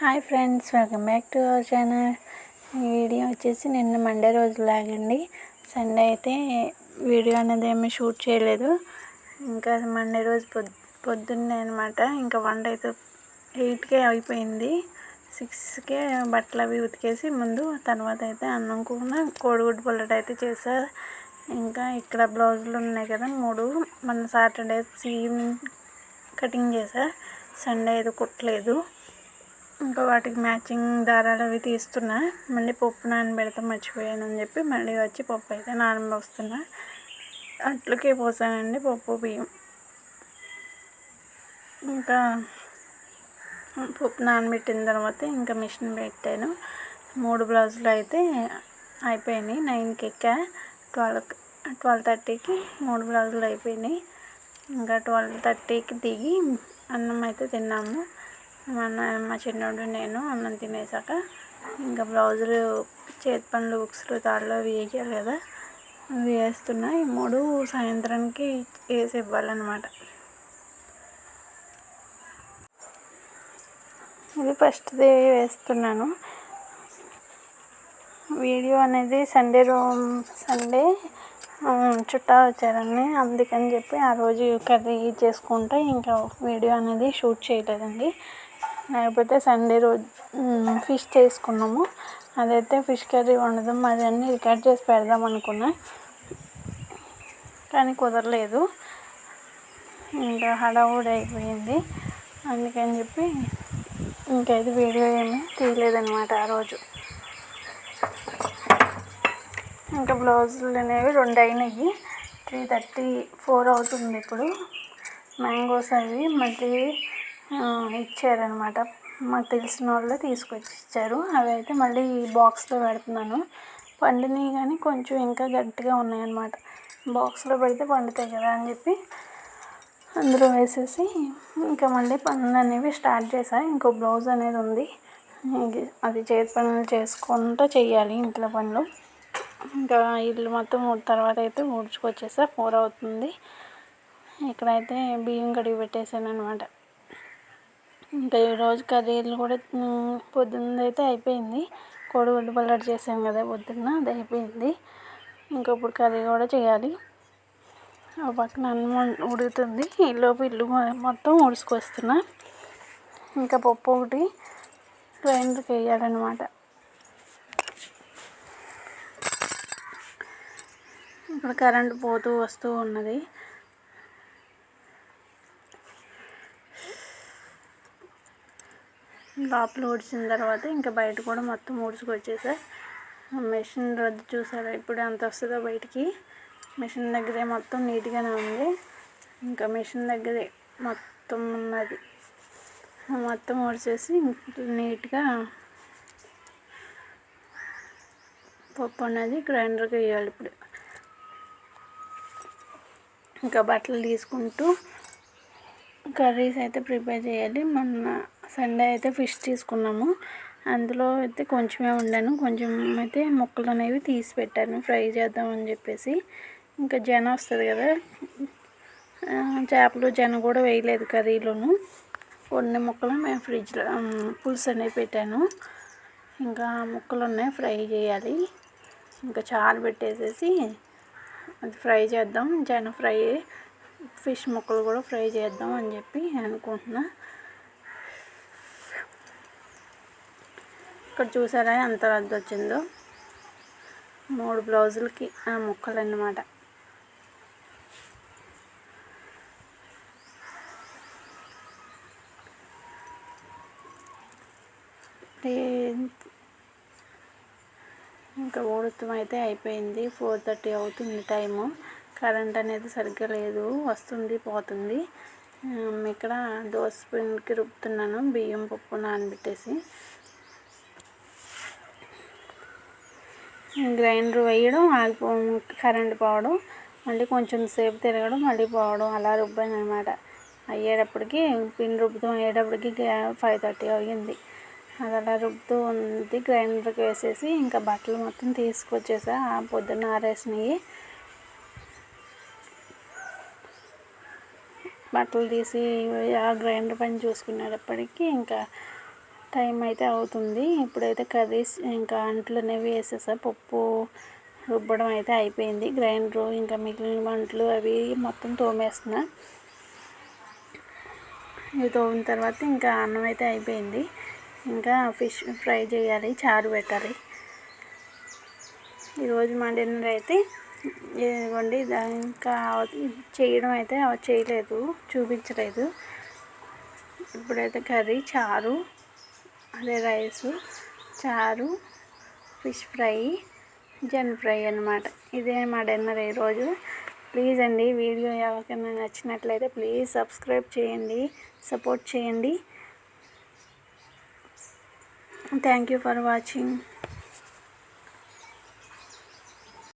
Hi friends welcome back to our channel. ఈ video వచ్చేసి నిన్న మండే రోజు లాగండి సండే అయితే వీడియో అనేది ఏమీ షూట్ చేయలేదు. ఇంకా మండే రోజు పొద్ పొద్దున్నే అనమాట ఇంకా వంట అయితే ఎయిట్కే అయిపోయింది. సిక్స్కే బట్టలు అవి ఉతికేసి ముందు తర్వాత అయితే అన్నం కూర కోడిగుడ్డు పుల్లట అయితే చేసా. ఇంకా ఇక్కడ బ్లౌజులు ఉన్నాయి కదా మూడు. మన సాటర్డే ఈవినింగ్ కటింగ్ చేసా. సండే అయితే కుట్టలేదు. ఇంకా వాటికి మ్యాచింగ్ దారాలు అవి తీస్తున్నా. మళ్ళీ పప్పు నానబెడతా మర్చిపోయాను అని చెప్పి మళ్ళీ వచ్చి పప్పు అయితే నానబోస్తున్నా. అట్లకే పోసానండి పప్పు బియ్యం. ఇంకా పప్పు నానబెట్టిన తర్వాత ఇంకా మిషన్ పెట్టాను. మూడు బ్లౌజులు అయితే అయిపోయినాయి. నైన్కి ఎక్కా ట్వెల్వ్ ట్వెల్వ్ థర్టీకి మూడు బ్లౌజులు అయిపోయినాయి. ఇంకా ట్వెల్వ్ థర్టీకి దిగి అన్నం అయితే తిన్నాము. మా మా చిన్నోడు నేను అన్నం తినేసాక ఇంకా బ్లౌజులు చేతి పనులు బుక్స్లు తాళ్ళు అవి వేయాలి కదా. అవి వేస్తున్నా. ఈ మూడు సాయంత్రానికి వేసి ఇవ్వాలన్నమాట. ఇది ఫస్ట్ది వేస్తున్నాను. వీడియో అనేది సండే రో సండే చుట్టాలు వచ్చారండి అందుకని చెప్పి ఆ రోజు కర్రీ చేసుకుంటే ఇంకా వీడియో అనేది షూట్ చేయలేదండి. లేకపోతే సండే రోజు ఫిష్ చేసుకున్నాము. అదైతే ఫిష్ కర్రీ వండదాం అది అన్నీ రికార్డ్ చేసి పెడదాం అనుకున్నా. కానీ కుదరలేదు. ఇంకా హడావుడి అయిపోయింది. అందుకని చెప్పి ఇంకైతే వీడియో ఏమీ తీయలేదనమాట ఆ రోజు. ఇంకా బ్లౌజులు అనేవి రెండు అయినాయి. త్రీ థర్టీ ఫోర్ అవుతుంది ఇప్పుడు. మ్యాంగోస్ అవి మళ్ళీ ఇచ్చారనమాట మాకు తెలిసిన వాళ్ళే తీసుకొచ్చి ఇచ్చారు అవి అయితే మళ్ళీ బాక్స్లో పెడుతున్నాను. పండినవి కానీ కొంచెం ఇంకా గట్టిగా ఉన్నాయన్నమాట. బాక్స్లో పెడితే పండుతాయి కదా అని చెప్పి అందులో వేసేసి ఇంకా మళ్ళీ పనులు అనేవి స్టార్ట్ చేశాను ఇంకో బ్లౌజ్ అనేది ఉంది. అది చేతి పనులు చేసుకుంటూ చేయాలి ఇంట్లో పనులు. ఇంకా ఇల్లు మొత్తం తర్వాత అయితే ఊడ్చుకొచ్చేసా. ఫోర్ అవుతుంది. ఇక్కడైతే బియ్యం కడిగి పెట్టేశాను అనమాట ఇంకా ఈరోజు కర్రీలు కూడా పొద్దున్నది అయితే అయిపోయింది. కోడిగుడ్డు పల్లటి చేసాం కదా పొద్దున్న అది అయిపోయింది. ఇంకా ఇప్పుడు కర్రీ కూడా చేయాలి. ఆ పక్కన అన్నం ఉడుకుతుంది. ఈలోపు ఇల్లు మొత్తం ఉడుచుకొస్తున్నా ఇంకా పప్పు ఒకటి గ్రైండర్కి వేయాలన్నమాట. ఇక్కడ కరెంటు పోతూ వస్తూ ఉన్నది. లోపల ఊడ్చిన తర్వాత ఇంకా బయట కూడా మొత్తం ఊడ్చుకొచ్చేసా. మెషిన్ రద్దు చూసారా? ఇప్పుడు ఎంత వస్తుందో బయటికి. మిషన్ దగ్గరే మొత్తం నీట్గానే ఉంది. ఇంకా మిషన్ దగ్గరే మొత్తం ఉన్నది. మొత్తం ఊడ్చేసి నీట్గా పప్పు అనేది గ్రైండర్కి వేయాలి ఇప్పుడు. ఇంకా బట్టలు తీసుకుంటూ కర్రీస్ అయితే ప్రిపేర్ చేయాలి. మొన్న సండే అయితే ఫిష్ తీసుకున్నాము. అందులో అయితే కొంచెమే వండాను. కొంచెం అయితే ముక్కలు అనేవి తీసి పెట్టాను. ఫ్రై చేద్దామని చెప్పేసి. ఇంకా జన వస్తుంది కదా. చేపలు జన కూడా వేయలేదు కర్రీలోను. కొన్ని ముక్కలు మేము ఫ్రిడ్జ్లో పులుసు అనేవి పెట్టాను. ఇంకా ముక్కలు ఉన్నాయి ఫ్రై చేయాలి. ఇంకా చారు పెట్టేసేసి అది ఫ్రై చేద్దాం. జన ఫ్రై ఫిష్ ముక్కలు కూడా ఫ్రై చేద్దాం అని చెప్పి అనుకుంటున్నా. ఇక్కడ చూసారా ఎంత రద్దు వచ్చిందో? మూడు బ్లౌజులకి ఆ ముక్కలు అన్నమాట. ఇంకా ఊడుతం అయితే అయిపోయింది. ఫోర్ థర్టీ అవుతుంది టైము. కరెంట్ అనేది సరిగ్గా లేదు వస్తుంది పోతుంది. ఇక్కడ దోశ పిండికి రుబ్బుతున్నాను బియ్యం పప్పు నానబెట్టేసి. గ్రైండర్ వేయడం ఆగిపో కరెంట్ పోవడం మళ్ళీ కొంచెం సేపు తిరగడం మళ్ళీ పోవడం అలా రుబ్బాను అనమాట అయ్యేటప్పటికి పిన్ రుబ్బుతాం అయ్యేటప్పటికి ఫైవ్ థర్టీ అయ్యింది. అది అలా రుబ్బుతూ ఉంది గ్రైండర్కి వేసేసి ఇంకా బట్టలు మొత్తం తీసుకొచ్చేసా. పొద్దున్న ఆరేసినవి బట్టలు తీసి ఆ గ్రైండర్ పని చూసుకునేటప్పటికి ఇంకా టైం అయితే అవుతుంది. ఇప్పుడైతే కర్రీస్ ఇంకా అంట్లు అనేవి వేసేసా. పప్పు రుబ్బడం అయితే అయిపోయింది. గ్రైండరు ఇంకా మిగిలిన వంటలు అవి మొత్తం తోమేస్తున్నా. ఇవి తోమిన తర్వాత ఇంకా అన్నం అయితే అయిపోయింది. ఇంకా ఫిష్ ఫ్రై చేయాలి చారు పెట్టాలి. ఈరోజు మా డిన్నర్ అయితే ఇదిగోండి ఇంకా చేయడం అయితే చేయలేదు చూపించలేదు. ఇప్పుడైతే కర్రీ చారు అదే రైసు చారు ఫిష్ ఫ్రై జన్ ఫ్రై అనమాట ఇదే మా డిన్నర్ ఈరోజు ప్లీజ్ అండి వీడియో ఎవరికైనా నచ్చినట్లయితే ప్లీజ్ సబ్స్క్రైబ్ చేయండి సపోర్ట్ చేయండి. Thank you for watching.